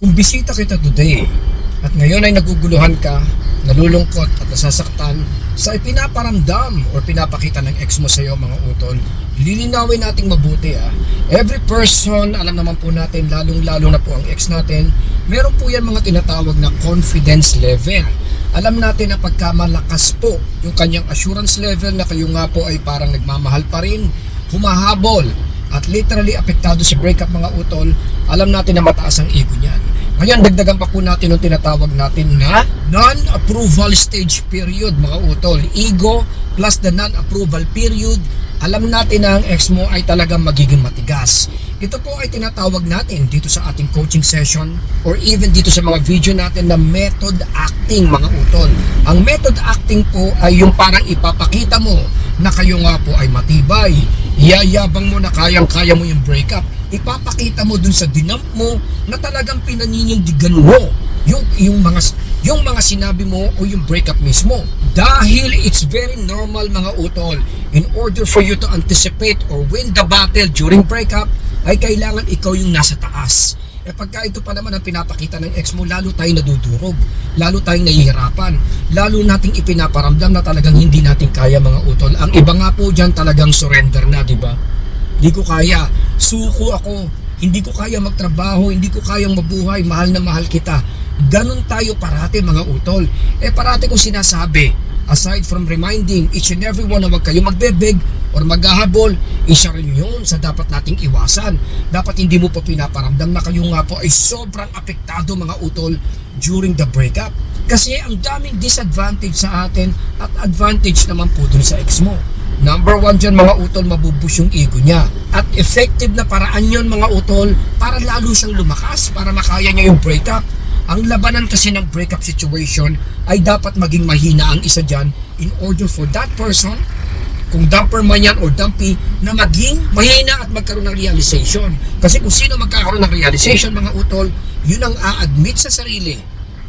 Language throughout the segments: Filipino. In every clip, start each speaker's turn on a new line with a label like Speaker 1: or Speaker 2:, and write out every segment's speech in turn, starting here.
Speaker 1: Kung bisita kita today at ngayon ay naguguluhan ka, nalulungkot at nasasaktan sa ipinaparamdam o pinapakita ng ex mo sa iyo mga utol, lilinawin nating mabuti ah. Every person, alam naman po natin, lalong-lalo na po ang ex natin, meron po yan mga tinatawag na confidence level. Alam natin na pagka malakas po yung kanyang assurance level na kayo nga po ay parang nagmamahal pa rin, humahabol, at literally apektado sa breakup mga utol, alam natin na mataas ang ego niyan. Ngayon, dagdagan pa po natin yung tinatawag natin na non-approval stage period mga utol. Ego plus the non-approval period, alam natin na ang ex mo ay talagang magiging matigas. Ito po ay tinatawag natin dito sa ating coaching session or even dito sa mga video natin na method acting mga utol. Ang method acting po ay yung parang ipapakita mo na kayo nga po ay matibay, yayabang mo na kayang-kaya mo yung breakup. Ipapakita mo dun sa dinamp mo na talagang pinaninindigan mo yung yung mga yung mga sinabi mo o yung breakup mismo. Dahil it's very normal mga utol, in order for you to anticipate or win the battle during breakup, ay kailangan ikaw yung nasa taas. Eh pagka ito pa naman ang pinapakita ng ex mo, lalo tayong nadudurog, lalo tayong nahihirapan, lalo nating ipinaparamdam na talagang hindi natin kaya mga utol. Ang iba nga po dyan talagang surrender na, di ba? Di ko kaya, suko ako, hindi ko kaya magtrabaho, hindi ko kayang mabuhay, mahal na mahal kita. Ganon tayo parate mga utol. Eh parate ko sinasabi, aside from reminding each and every one na wag kayo magbebeg or maghahabol, isa rin yun sa dapat nating iwasan. Dapat hindi mo pa pinaparamdam na kayo nga po ay sobrang apektado mga utol during the breakup. Kasi ang daming disadvantage sa atin at advantage naman po dun sa ex mo. Number one dyan mga utol, mabubus yung ego niya. At effective na paraan yon mga utol para lalo siyang lumakas, para makaya niya yung breakup. Ang labanan kasi ng breakup situation ay dapat maging mahina ang isa dyan in order for that person, kung dumper man yan or dumpy, na maging mahina at magkaroon ng realization. Kasi kung sino magkakaroon ng realization mga utol, yun ang a-admit sa sarili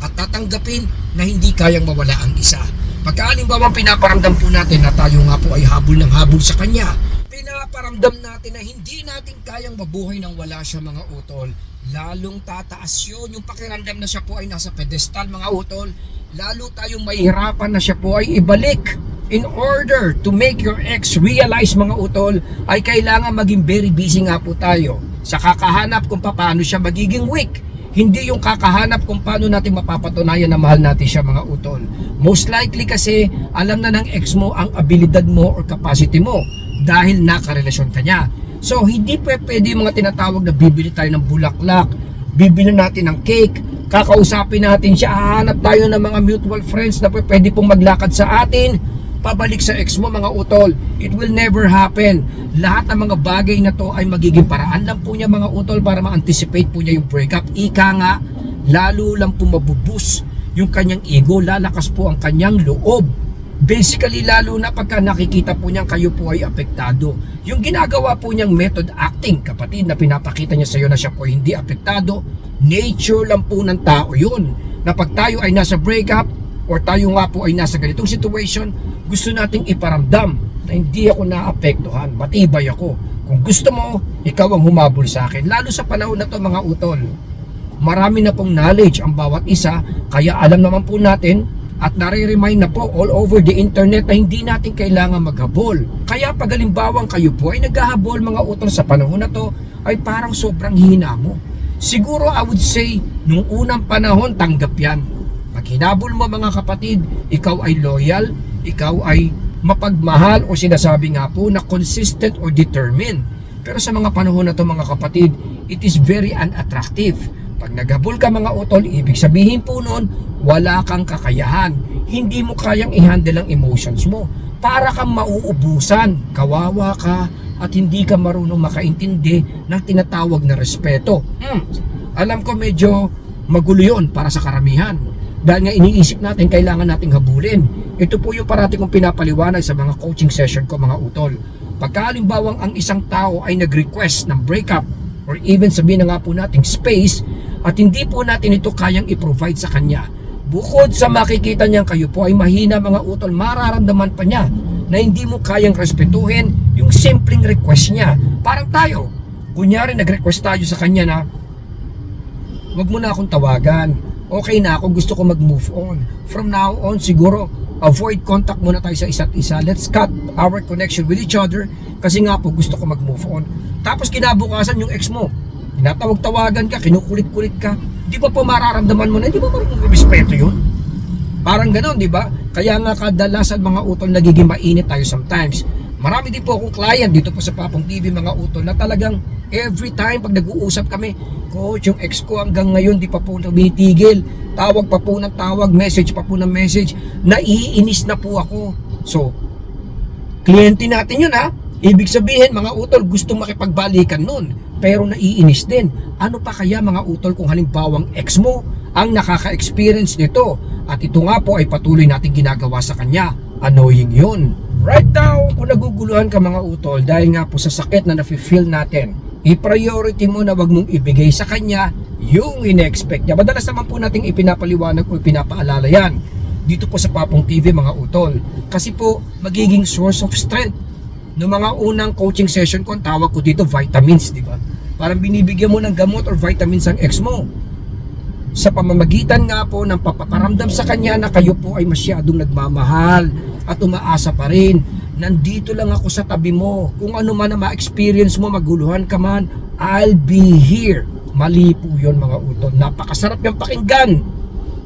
Speaker 1: at tatanggapin na hindi kayang mawala ang isa. Pagka halimbawa pinaparamdam po natin na tayo nga po ay habol ng habol sa kanya, pinaparamdam natin na hindi natin kayang mabuhay nang wala siya mga utol, lalong tataas yun. Yung pakiramdam na siya po ay nasa pedestal mga utol, lalo tayong mahihirapan na siya po ay ibalik. In order to make your ex realize mga utol, ay kailangan maging very busy nga po tayo sa kakahanap kung paano siya magiging weak. Hindi yung kakahanap kung paano natin mapapatunayan na mahal natin siya mga utol. Most likely kasi alam na ng ex mo ang abilidad mo or capacity mo dahil nakarelasyon ka niya. So hindi pa pwede yung mga tinatawag na bibili tayo ng bulaklak, bibili natin ng cake, kakausapin natin siya, hahanap tayo ng mga mutual friends na pwede pong maglakad sa atin, pabalik sa ex mo mga utol. It will never happen. Lahat ng mga bagay na to ay magiging paraan lang po niya mga utol para ma-anticipate po niya yung breakup. Ika nga, lalo lang po mabubus yung kanyang ego, lalakas po ang kanyang loob. Basically, lalo na pagka nakikita po niyang kayo po ay apektado. Yung ginagawa po niyang method acting, kapatid, na pinapakita niya sa iyo na siya po hindi apektado, nature lang po ng tao yun. Na pag tayo ay nasa breakup, or tayo nga po ay nasa ganitong situation, gusto nating iparamdam na hindi ako naapektuhan, matibay ako. Kung gusto mo, ikaw ang humabol sa akin. Lalo sa panahon na to mga utol. Marami na pong knowledge ang bawat isa, kaya alam naman po natin at nare-remind na po all over the internet na hindi natin kailangan maghabol. Kaya pag halimbawang kayo po ay naghahabol mga utol sa panahon na to, ay parang sobrang hina mo. Siguro I would say, nung unang panahon, tanggap yan. Pag mo mga kapatid, ikaw ay loyal, ikaw ay mapagmahal o sinasabi nga po na consistent or determined. Pero sa mga panahon na to mga kapatid, it is very unattractive. Pag naghabol ka mga utol, ibig sabihin po noon, wala kang kakayahan. Hindi mo kayang i-handle ang emotions mo. Para kang mauubusan, kawawa ka, at hindi ka marunong makaintindi ng tinatawag na respeto. Hmm. Alam ko medyo magulo yun para sa karamihan. Dahil nga iniisip natin, kailangan nating habulin. Ito po yung parati kong pinapaliwanag sa mga coaching session ko mga utol. Pagka halimbawang ang isang tao ay nag-request ng breakup or even sabihin na nga po nating space at hindi po natin ito kayang i-provide sa kanya. Bukod sa makikita niyang kayo po ay mahina mga utol, mararamdaman pa niya na hindi mo kayang respetuhin yung simpleng request niya. Parang tayo, kunyari nag-request tayo sa kanya na wag mo na akong tawagan. Okay na ako, gusto ko mag-move on. From now on, siguro, avoid contact muna tayo sa isa't isa. Let's cut our connection with each other kasi nga po gusto ko mag-move on. Tapos kinabukasan yung ex mo, tinatawag-tawagan ka, kinukulit-kulit ka, di ba po mararamdaman mo na, di ba marunong respeto yun? Parang ganoon, di ba? Kaya nga kadalasan mga utol nagiging mainit tayo sometimes. Marami din po akong client dito po sa Papong TV mga utol na talagang every time pag nag-uusap kami, coach, yung ex ko hanggang ngayon di pa po tumitigil. Tawag pa po ng tawag, message pa po ng message. Naiinis na po ako. So, kliyente natin yun ha. Ibig sabihin mga utol gusto makipagbalikan nun pero naiinis din. Ano pa kaya mga utol kung halimbawang ex mo ang nakaka-experience nito at ito nga po ay patuloy nating ginagawa sa kanya. Annoying yun. Right now, kung naguguluhan ka mga utol dahil nga po sa sakit na nafe-feel natin, i-priority mo na wag mong ibigay sa kanya yung ine-expect niya. Madalas naman po nating ipinapaliwanag o ipinapaalala yan dito po sa Papong TV mga utol. Kasi po, magiging source of strength. No mga unang coaching session ko, ang tawag ko dito vitamins, di ba? Parang binibigyan mo ng gamot or vitamins ang ex mo. Sa pamamagitan nga po ng papaparamdam sa kanya na kayo po ay masyadong nagmamahal at umaasa pa rin. Nandito lang ako sa tabi mo. Kung ano man ang ma-experience mo, maguluhan ka man, I'll be here. Mali po yun mga utol. Napakasarap yung pakinggan.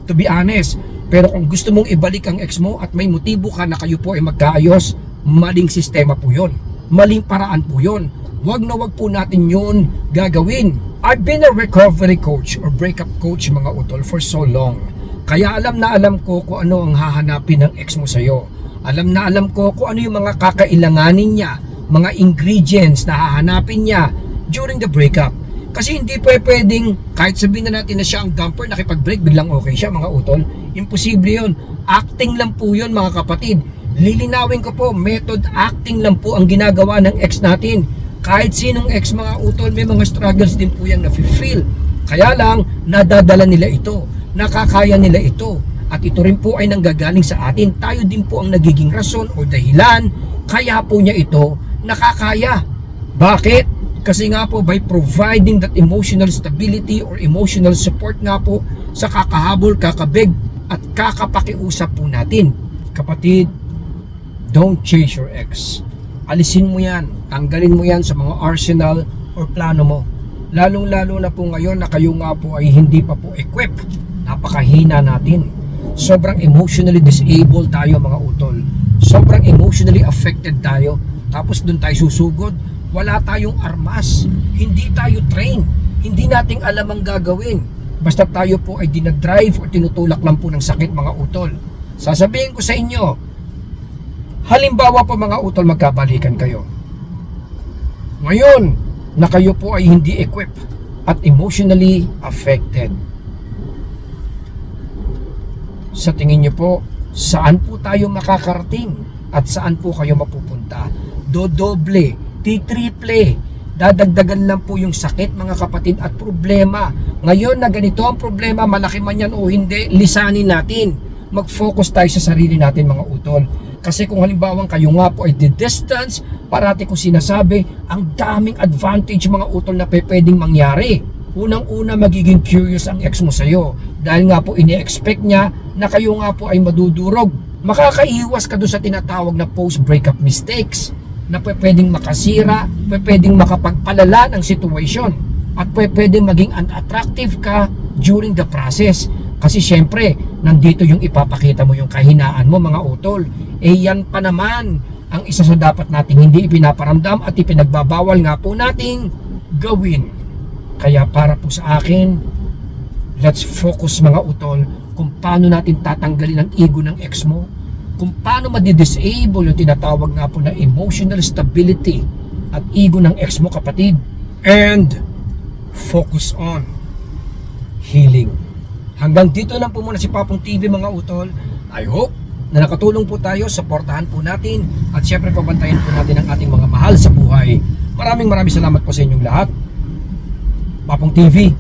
Speaker 1: To be honest. Pero kung gusto mong ibalik ang ex mo at may motibo ka na kayo po ay magkaayos, maling sistema po yun. Maling paraan po yun. Wag na wag po natin yun gagawin. I've been a recovery coach or breakup coach mga utol for so long. Kaya alam na alam ko kung ano ang hahanapin ng ex mo sa'yo. Alam na alam ko kung ano yung mga kakailanganin niya, mga ingredients na hahanapin niya during the breakup. Kasi hindi po pwedeng, kahit sabihin na natin na siya ang dumper, nakipag-break, biglang okay siya mga utol. Imposible yun. Acting lang po yun mga kapatid. Lilinawin ko po, method acting lang po ang ginagawa ng ex natin. Kahit sinong ex mga utol, may mga struggles din po yung nafe-feel. Kaya lang, nadadala nila ito. Nakakaya nila ito. At ito rin po ay nanggagaling sa atin. Tayo din po ang nagiging rason o dahilan. Kaya po niya ito nakakaya. Bakit? Kasi nga po by providing that emotional stability or emotional support nga po sa kakahabol, kakabig at kakapakiusap po natin. Kapatid, don't chase your ex. Alisin mo yan, tanggalin mo yan sa mga arsenal or plano mo. Lalong lalo na po ngayon na kayo nga po ay hindi pa po equipped. Napakahina natin. Sobrang emotionally disabled tayo mga utol. Sobrang emotionally affected tayo. Tapos doon tayo susugod. Wala tayong armas. Hindi tayo train. Hindi nating alam ang gagawin. Basta tayo po ay dinadrive o tinutulak lang po ng sakit mga utol. Sasabihin ko sa inyo, halimbawa pa mga utol magkabalikan kayo. Ngayon, na kayo po ay hindi equipped at emotionally affected. Sa tingin nyo po, saan po tayo makakarating at saan po kayo mapupunta? Dodoble, titriple, dadagdagan lang po yung sakit mga kapatid at problema. Ngayon na ganito ang problema, malaki man yan o hindi, lisanin natin. Mag-focus tayo sa sarili natin mga utol. Kasi kung halimbawang kayo nga po ay the distance, parati ko sinasabi, ang daming advantage mga utol na pwedeng mangyari. Unang-una magiging curious ang ex mo sa'yo dahil nga po ini-expect niya na kayo nga po ay madudurog. Makakaiwas ka doon sa tinatawag na post-breakup mistakes na pwedeng makasira, pwedeng makapagpalala ng situation at pwedeng maging unattractive ka during the process. Kasi syempre, nandito yung ipapakita mo yung kahinaan mo mga utol. Eh yan pa naman ang isa sa dapat nating hindi ipinaparamdam at ipinagbabawal nga po nating gawin. Kaya para po sa akin, let's focus mga utol kung paano natin tatanggalin ang ego ng ex mo, kung paano madi-disable yung tinatawag nga po na emotional stability at ego ng ex mo kapatid. And focus on healing. Hanggang dito lang po muna si Papong TV mga utol. I hope na nakatulong po tayo, supportahan po natin at syempre pabantayan po natin ang ating mga mahal sa buhay. Maraming maraming salamat po sa inyong lahat. Papong TV,